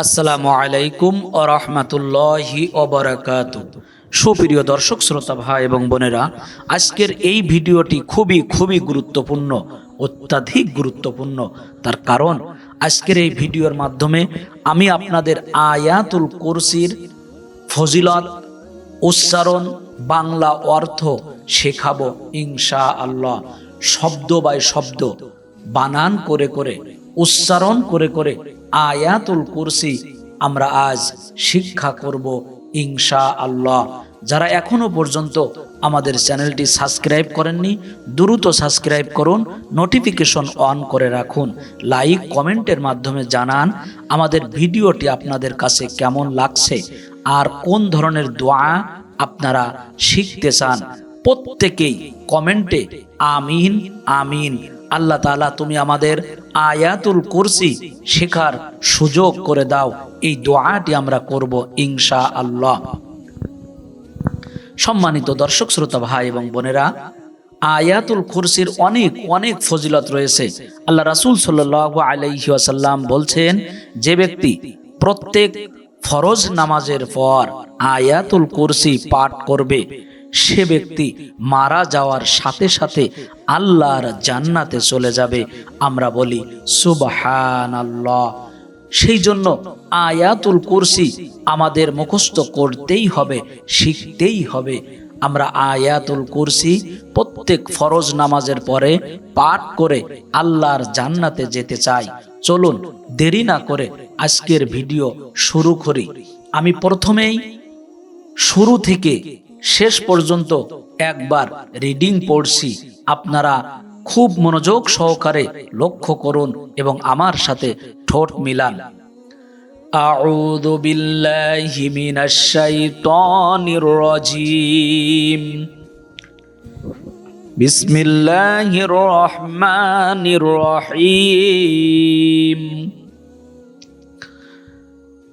আসসালামু আলাইকুম ও রহমতুল্লাহি ওবরাকাতু সুপ্রিয় দর্শক, শ্রোতা ভাই এবং বোনেরা, আজকের এই ভিডিওটি খুবই খুবই গুরুত্বপূর্ণ, অত্যাধিক গুরুত্বপূর্ণ। তার কারণ, আজকের এই ভিডিওর মাধ্যমে আমি আপনাদের আয়াতুল কুরসির ফজিলত, উচ্চারণ, বাংলা অর্থ শেখাবো ইনশা আল্লাহ শব্দ বাই শব্দ, বানান করে করে, উচ্চারণ করে করে আয়াতুল কুরসি আমরা আজ শিক্ষা করব ইনশা আল্লাহ যারা এখনও পর্যন্ত আমাদের চ্যানেলটি সাবস্ক্রাইব করেননি, দ্রুত সাবস্ক্রাইব করুন, নোটিফিকেশন অন করে রাখুন, লাইক, কমেন্টের মাধ্যমে জানান আমাদের ভিডিওটি আপনাদের কাছে কেমন লাগছে আর কোন ধরনের দোয়া আপনারা শিখতে চান। প্রত্যেকেই কমেন্টে আমিন আমিন। আল্লাহ তাআলা তুমি আমাদের আয়াতুল কুরসি শেখার সুযোগ করে দাও। এই দোয়াটি আমরা করব ইনশা আল্লাহ সম্মানিত দর্শক, শ্রোতা, ভাই এবং বোনেরা, আয়াতুল কুরসির অনেক অনেক ফজিলত রয়েছে। আল্লাহ রাসুল সাল্লাল্লাহু আলাইহি ওয়াসাল্লাম বলছেন, যে ব্যক্তি প্রত্যেক ফরজ নামাজের পর আয়াতুল কুরসি পাঠ করবে সে ব্যক্তি মারা যাওয়ার সাথে সাথে আল্লাহর জান্নাতে চলে যাবে। আমরা বলি সুবহান আল্লাহ সেই জন্য আয়াতুল কুরসি আমাদের মুখস্থ করতেই হবে, শিখতেই হবে। আমরা আয়াতুল কুরসি প্রত্যেক ফরজ নামাজের পরে পাঠ করে আল্লাহর জান্নাতে যেতে চাই। চলুন, দেরি না করে আজকের ভিডিও শুরু করি। আমি প্রথমেই শুরু থেকে শেষ পর্যন্ত একবার রিডিং পড়ছি আপনারা খুব মনোযোগ সহকারে লক্ষ্য করুন এবং আমার সাথে ঠোঁট মিলান أعوذ بالله من الشيطان الرجيم بسم الله الرحمن الرحيم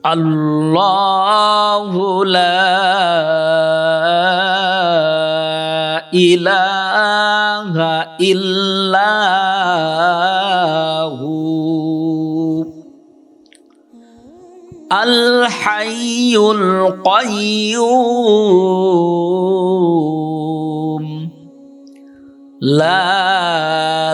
الله لا إله إلا هو الحي القيوم لا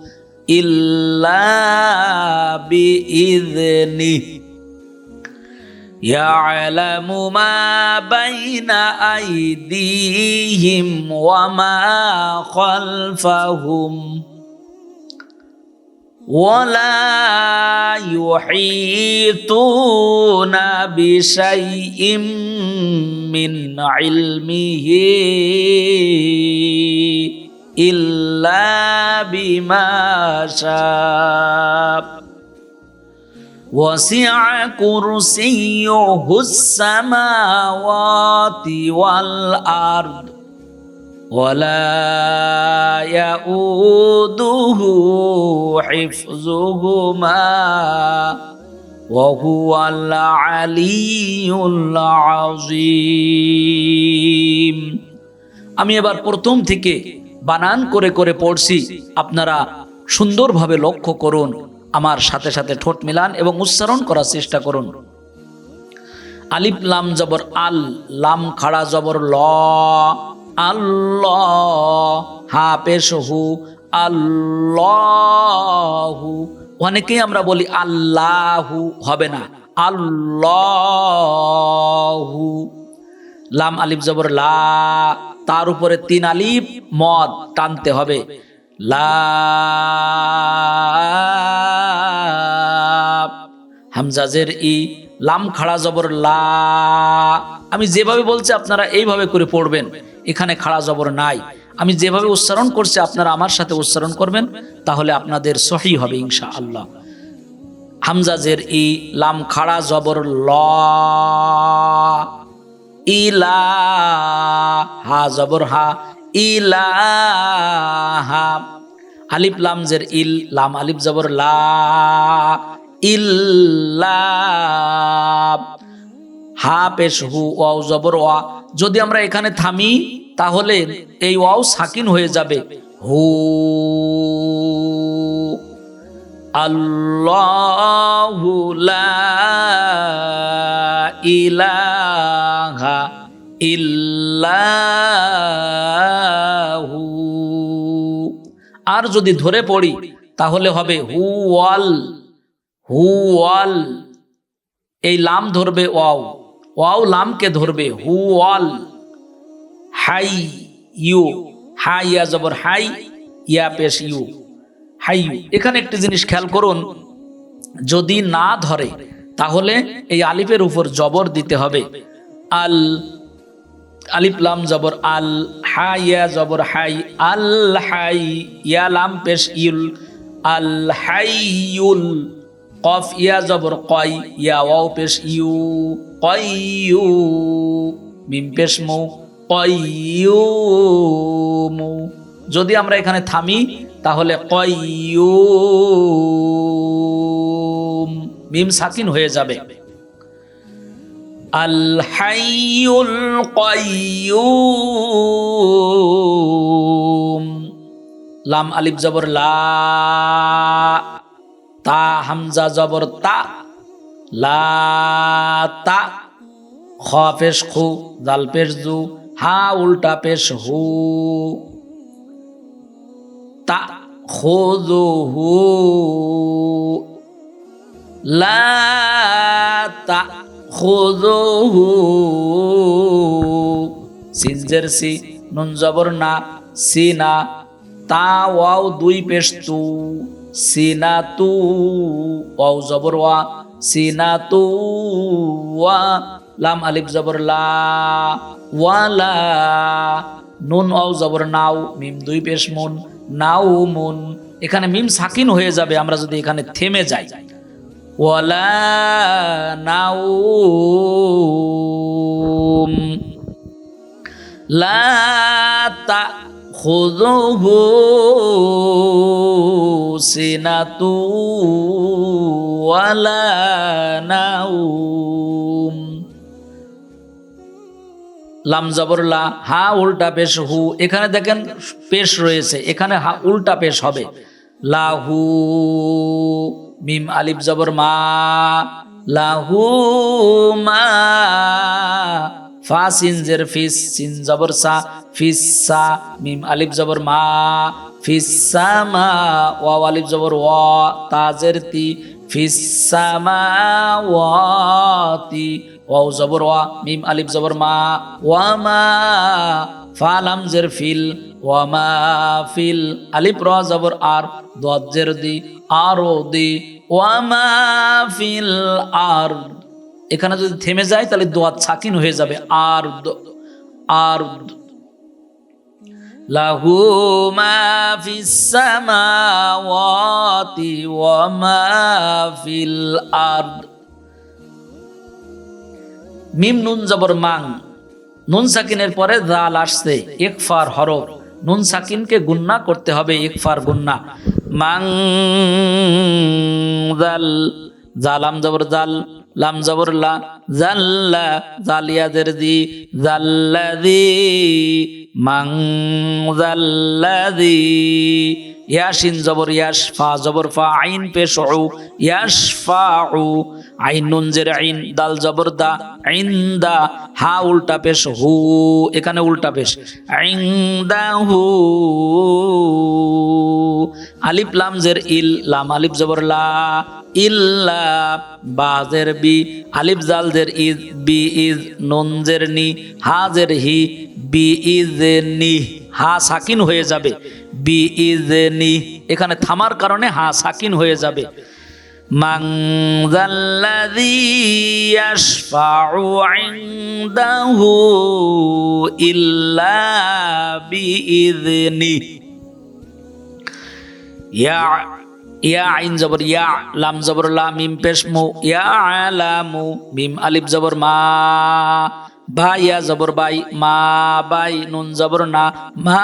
إلا بإذنه. يعلم ما بين أيديهم وما خلفهم ولا يحيطون بشيء من علمه إلا بما شاء وسع كرسيه السماوات والأرض ولا يؤوده حفظهما وهو العلي العظيم আমি এবার প্রথম থেকে বানান করে করে পড়ছি। আপনারা সুন্দরভাবে লক্ষ্য করুন, আমার সাথে সাথে ঠোঁট মিলান এবং উচ্চারণ করার চেষ্টা করুন। আলিফ লাম জবর আল, লাম খাড়া জবর ল, আল্লাহ, হা পেশ আল্লাহু। অনেকেই আমরা বলি আল্লাহু, হবে না। আল্লাহু। লাম আলিফ জবর লা তার উপরে তিন আলিফ মদ টানতে হবে। লা হামজাজের ই লাম খাড়া জবর লা। আমি যেভাবে বলছি আপনারা এইভাবে করে পড়বেন, এখানে খাড়া জবর নাই। আমি যেভাবে উচ্চারণ করছি আপনারা আমার সাথে উচ্চারণ করবেন, তাহলে আপনাদের সহি হবে ইনশা আল্লাহ হামজাজের ই লাম খাড়া জবর ল। ইলা হা জবর হা, ইলাহা। আলিফ লাম জের ইল, লাম আলিফ জবর লা ইল্লা হা পেশ হু, ওয়াও জবর ওয়া। যদি আমরা এখানে থামি, তাহলে এই ওয়াও সাকিন হয়ে যাবে। হু। আল্লাহু লা ইল্লাহু। আর যদি ধরে পড়ি, তাহলে হবে হু ওয়াল হু ওয়াল এই লাম ধরবে ওয়াও ওয়াও লামকে ধরবে হু ওয়াল হাই ইউ, হাই ইয়া জবর হাই, ইয়া পেশ ইউ। হাই, এখানে একটি জিনিস খেয়াল করুন। যদি না ধরে, তাহলে এই আলিফের উপর জবর দিতে হবে। আল, আলিফ, লাম, জবর, আল হা ইয়া, জবর, হাই, আল, হাই, ইয়া, লাম, পেশ, ইউল, আল হাইয়ুল কফ, ইয়া, জবর, কয়, ইয়া, ওয়াও, পেশ, ইউ, কয়ু মিম, পেশ, মৌ কয়ুমু যদি আমরা এখানে থামি তাহলে কয়ুম, মিম সাকিন হয়ে যাবে। আল কয়ুম, লাম আলিফ জবর লা, তা হামজা জবর তা, লা তা, খ পেশ খু, জাল পেশ জু, হা উল্টা পেশ হু। তা খোজু লা তা খোজু হু সিনজের সি নুন জবর না সিনা তা ওয়াও দুই পেশ তু সিনা তু, ওয়াও জবর ওয়া সিনা তু, ওয়া, লাম আলিফ জবর লা ওয়ালা নুন ওয়াও জবর নাও, মিম দুই পেশ মুন নাও নাউমুন, এখানে মিম সাকিন হয়ে যাবে, আমরা যদি এখানে থেমে যাই। ওয়ালা নাউম, লা তা খুজুহু সিনাতু ওয়ালা নাও লাম জবরলা হা উল্টা পেশ, হু। এখানে দেখেন পেশ রয়েছে, এখানে হা উল্টা পেশ হবে। লাহু, মিম, আলিফ, জবর, মা। লাহু, মা। ফা, সিন, জের, ফিস, সিন, জবর, সা। ফিস মিম, আলিফ, জবর, মা। ফিস সামা ওয়া আলিফ, জবর, ওয়া। তাজের তি। ফিস সামা ওয়াতি ওয়াও জবর ওয়া, মিম আলিফ জবর মা, ওয়া মা ফা লাম জের ফিল, ওয়া মা ফিল আলিফ র জবর আর, দোয়াত জের দি, আর ও দি, ওয়া মা ফিল আর। এখানে যদি থেমে যায় তাহলে দোয়াত সাকিন হয়ে যাবে, আর আর লাহু মা ফিস সামাওয়াতি, ওয়া মা ফিল আরদ মিম নুন জবর মাং। নুন সাকিনের পরে দাল আসছে, ইকফার হরফ। নুন সাকিনকে গুন্না করতে হবে, ইকফার গুন্না। মাং জাল জালাম জবর জাল, লাম জবর লা জাল্লা জালিয়াদের দি জাল্লাদি মাং জাল্লাদি ইয়াসিন জবর ইয়াস ফা, জবর ফা, আইন পেশ ইয়াস ফা আইন নুন জের আইন, দাল জবর দা আইন দা হা উল্টা পেশ, হু, এখানে উল্টা পেশ। আইন দা হু, আলিফ লাম জের ইল, লাম আলিফ জবর লা, ইল্লা বাজের বি, আলিফ জাল জের ইজ বি ইজ নুন জের নি, হা জের হি, বি ইজ নি, হা সাকিন হয়ে যাবে, বি ইজ নি, এখানে থামার কারণে হা সাকিন হয়ে যাবে। من ذا الذي يشفع عنده إلا بإذنه يع ইয়া আইন জবর ইয়া লাম জবর লা মিম পেশ মু ইয়া আলামু মিম আলিফ জবর মা বা ইয়া জবর বাই, মা বাই, নুন জবর না, মা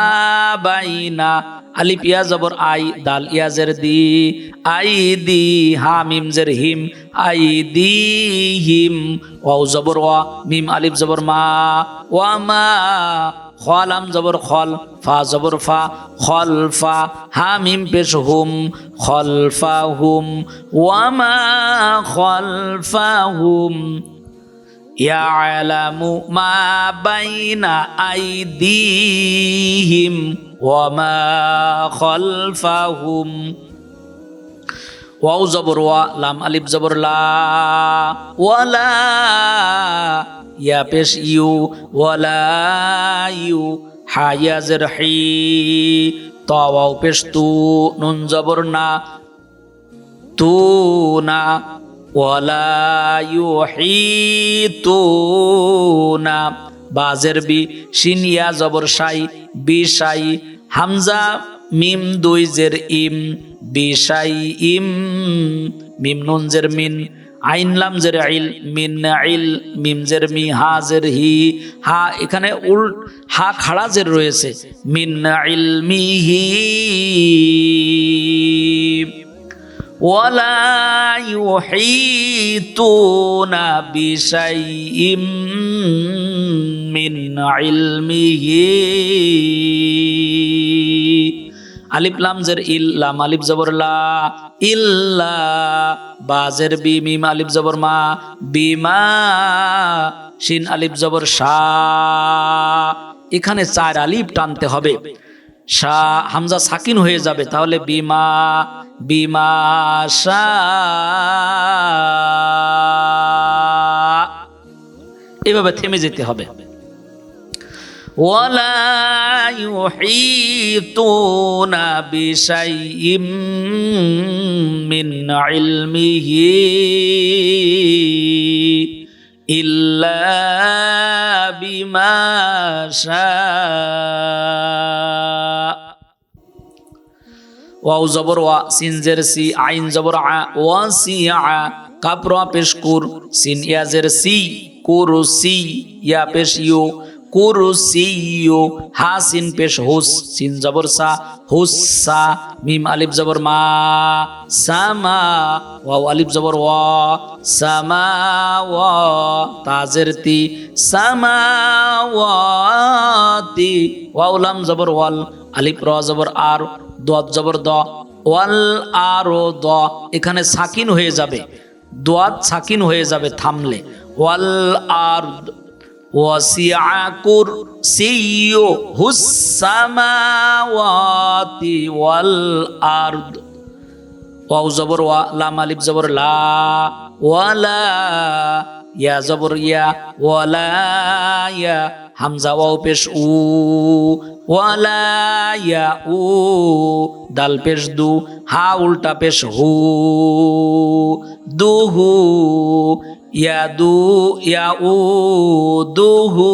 বাই না। আলিফ, ইয়া জবর আই, দাল, ইয়া জের দি, আই দি, হা, মিম জের হিম, আই দি, হিম। ওয়াও জবর ওয়া, মিম, আলিফ জবর মা, ওয়া মা খলাম জবর খল ফা জবর ফা খল ফা, হা, মিম, পেশ হুম খল ফা হুম ওয়ামা খল ফা হুম। يعلم ما بين أيديهم وما خلفهم ওয়াও জবর ওয়া লাম আলিফ জবর লা ওয়ালা ইয়া পেশ ইউ ওয়ালা ইউ হা ইয়া জের হি ত ওয়াও পেশ তু নুন জবর না তু না ওয়ালা ইউ হি না বাজের বি, শিন, ইয়া, জবর সাই বি সাই হামজা, মিম, দুই জের, ইম বিশাই ইম, মিম, নুন জের, মিন, আইন, লাম জের, আইল, মিন, আইল, মিম জের, মি, হা জের, হি, হা, এখানে উল, হা, খাড়া জের রয়েছে, মিন, আইল, মি, হি ولا يحيطون بشيء من علمه আলিফ লাম জের ইল লাম আলিফ জবর লা ইল্লা বাজের বি মিম আলিফ জবর মা বিমা শিন আলিফ জবর শা এখানে চার আলিফ টানতে হবে সা হামজা সাকিন হয়ে যাবে, তাহলে বিমা বিমা এভাবে থেমে যেতে হবে। মিন ইল্লা বিমা সা ওয়াও জবর ওয়া, সিন জের সি, আইন জবর আ, ওয়া সি আ কাপ র পেশ কুর, সিন ইয়া জের সি, কুর সি ইয়া পেশ ইউ কুরসিয়ু হা সিন পেশ হুস, সিন জবর সা, হুসা মিম আলিফ জবর মা সামা ওয়াও আলিফ জবর ওয়া সামা ওয়া তাজের তি সামা ওয়াতি ওয়াও লাম জবর ওয়াল, আলিফ র জবর আর দোয়াত জবর দ ওয়াল আর ও দ এখানে সাকিন হয়ে যাবে। দোয়াত সাকিন হয়ে যাবে থামলে। ওয়াল আর ওয়াসিআকুর সিও হুসামাওয়াতি ওয়াল আরদ। ওয়াও জবর, ওয়া, লাম আলিফ জবর, লা, ওয়ালা, ইয়া জবর, ইয়া, ওয়ালা, ইয়া হামজা ওয়াও পেশ উ, ওয়ালা ইয়া উ, দাল পেশ দু, হা উল্টা পেশ হু দুহু ইয়াদু ইয়াউ দুহু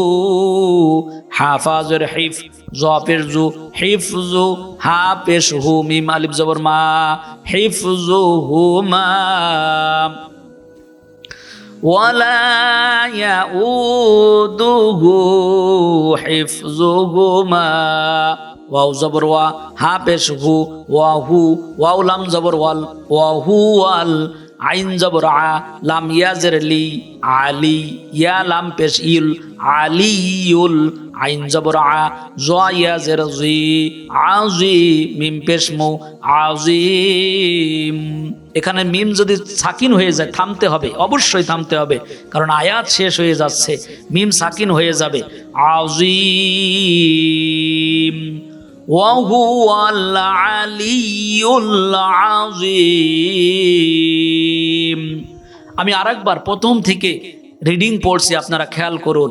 হাফাজের হিফ জফের জু হিফজু হা পেশ হু, মিম আলিফ জবর মা হিফজু হুমা ولا يؤوده حفظهما ওয়াও জবর ওয়া হা পেশ হু ওয়া হু ওয়াও লাম জবর ওয়াল ওয়া হু ওয়াল আইন জবর আ লাম ইয়াজের লি আলি ইয়া লাম পেশ ইল আলিউল আইন জবর আ জয়া ইয়াজের জি আজি মিম পেশ মু আজিম এখানে মিম যদি সাকিন হয়ে যায় থামতে হবে অবশ্যই থামতে হবে কারণ আয়াত শেষ হয়ে যাচ্ছে মিম সাকিন হয়ে যাবে আজিম وهو العلي العظيم আমি আরেকবার প্রথম থেকে রিডিং পড়ছি আপনারা খেয়াল করুন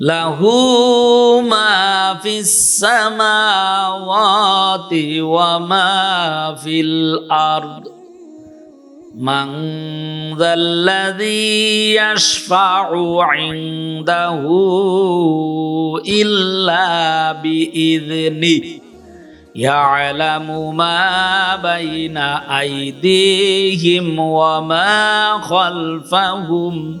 له ما في السماوات وما في الأرض. من ذا الذي يشفع عنده إلا بإذنه. يعلم ما بين أيديهم وما خلفهم.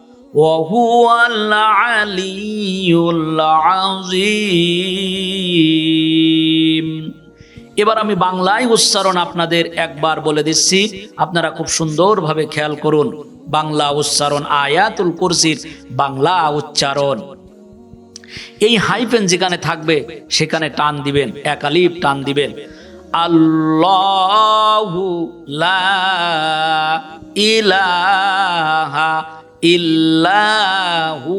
وهو العلي العظيم এবার আমি বাংলায় উচ্চারণ আপনাদের একবার বলে দিচ্ছি আপনারা খুব সুন্দরভাবে খেয়াল করুন বাংলা উচ্চারণ আয়াতুল কুরসির বাংলা উচ্চারণ এই হাইফেন যেখানে থাকবে সেখানে টান দিবেন একালিপ টান দিবেন আল্লাহু লা ইলাহা ইল্লাহু।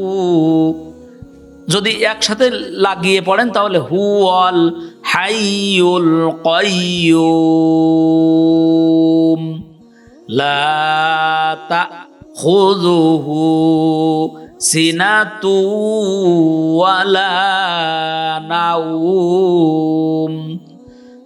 যদি একসাথে লাগিয়ে পড়েন তাহলে হু অল হাইউল কয়ুম লা তাখুযুহু সিনাতু ওয়ালা নাউম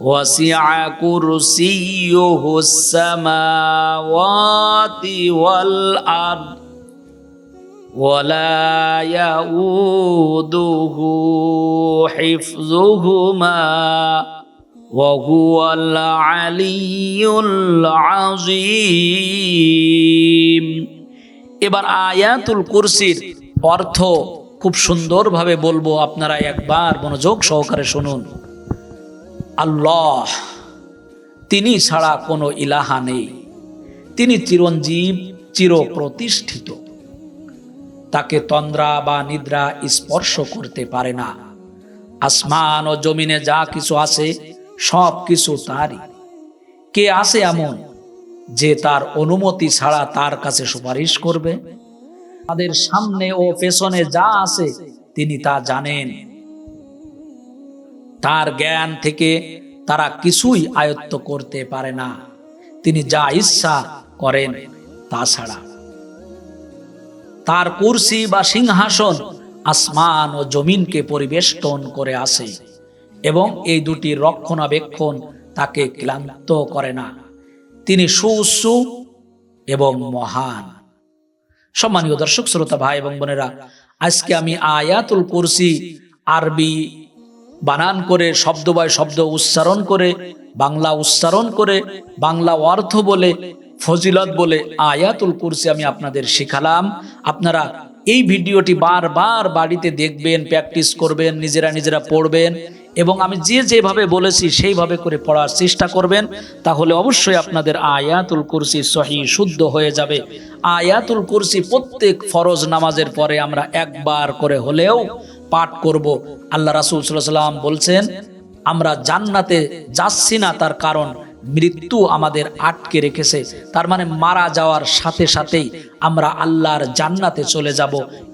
وسع كرسيه السماوات والأرض ولا يؤوده حفظهما وهو العلي العظيم এবার আয়াতুল কুরসির অর্থ খুব সুন্দরভাবে বলবো আপনারা একবার মনোযোগ সহকারে শুনুন আল্লাহ, তিনি ছাড়া কোনো ইলাহা নেই। তিনি চিরঞ্জীব চির প্রতিষ্ঠিত তাকে তন্দ্রা বা নিদ্রা স্পর্শ করতে পারে না। আসমান ও জমিনে যা কিছু আছে, সব কিছু তারই। কে আছে এমন যে তার অনুমতি ছাড়া তার কাছে সুপারিশ করবে? তাদের সামনে ও পেছনে যা আছে, তিনি তা জানেন। তার জ্ঞান থেকে তারা কিছুই আয়ত্ত করতে পারে না। তিনি যা ইচ্ছা করেন তাছাড়া তার কুরসি বা সিংহাসন আসমান ও জমিনকে পরিবেষ্টন করে আসে এবং এই দুটি রক্ষণাবেক্ষণ তাকে ক্লান্ত করে না। তিনি সুউচ্চু এবং মহান। সম্মানীয় দর্শক, শ্রোতা ভাই এবং বোনেরা, আজকে আমি আয়াতুল কুরসি আরবি বানান করে, শব্দ বাই শব্দ উচ্চারণ করে, বাংলা উচ্চারণ করে, বাংলা অর্থ বলে, ফজিলত বলে আয়াতুল কুরসি আমি আপনাদের শিখালাম। আপনারা এই ভিডিওটি বারবার বাড়িতে দেখবেন, প্র্যাকটিস করবেন, নিজেরা নিজেরা পড়বেন এবং আমি যে যেভাবে বলেছি সেইভাবে করে পড়ার চেষ্টা করবেন, তাহলে অবশ্যই আপনাদের আয়াতুল কুরসি সহি শুদ্ধ হয়ে যাবে। আয়াতুল কুরসি প্রত্যেক ফরজ নামাজের পরে আমরা একবার করে হলেও পাঠ করব। আল্লাহ রাসুল সাল্লাম বলছেন, আমরা জান্নাতে যাচ্ছি না তার কারণ মৃত্যু আমাদের আটকে রেখেছে। তার মানে মারা যাওয়ার সাথে সাথেই আমরা আল্লাহর জান্নাতে চলে যাব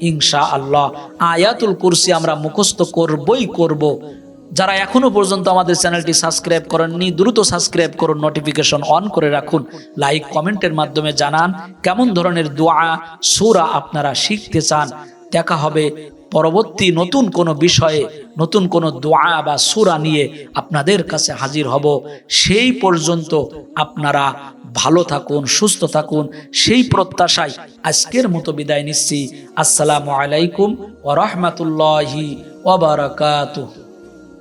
ইনশা আল্লাহ আয়াতুল কুরসি আমরা মুখস্থ করবই করব। যারা এখনও পর্যন্ত আমাদের চ্যানেলটি সাবস্ক্রাইব করেননি, দ্রুত সাবস্ক্রাইব করুন, নোটিফিকেশন অন করে রাখুন, লাইক, কমেন্টের মাধ্যমে জানান। কেমন ধরনের দোয়া, সুরা আপনারা শিখতে চান? দেখা হবে পরবর্তী নতুন কোনো বিষয়ে, নতুন কোনো দোয়া বা সুরা নিয়ে আপনাদের কাছে হাজির হব। সেই পর্যন্ত আপনারা ভালো থাকুন, সুস্থ থাকুন। সেই প্রত্যাশায় আজকের মতো বিদায় নিচ্ছি। আসসালামু আলাইকুম ওরহমতুল্লাহি ওবরাকাতুহ